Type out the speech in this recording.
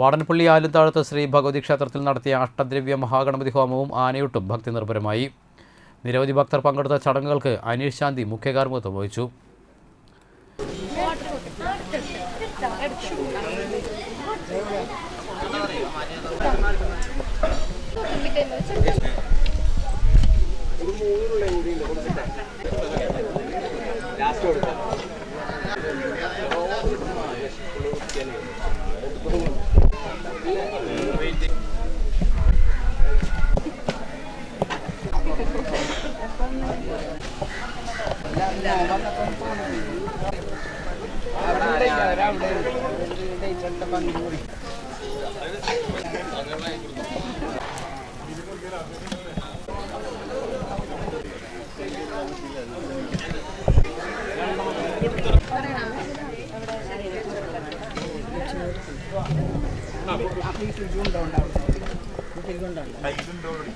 വാടൻപള്ളി ആലുത്താഴത്ത് ശ്രീ ഭഗവതി ക്ഷേത്രത്തിൽ നടത്തിയ അഷ്ടദ്രവ്യ മഹാഗണപതി ഹോമവും ആനയൂട്ടും ഭക്തി നിർഭരമായി നിരവധി ഭക്തർ പങ്കെടുത്ത ചടങ്ങുകൾക്ക് അനീഷ് ശാന്തി മുഖ്യകാർമ്മികത്വം വഹിച്ചു. ലാസ്റ്റ് അപ്പൊ ഈ ഫ്രിഡ്ജുണ്ടോ ഉണ്ടാവും ഫ്രിഡ്ജുണ്ടോ ഉണ്ടാവും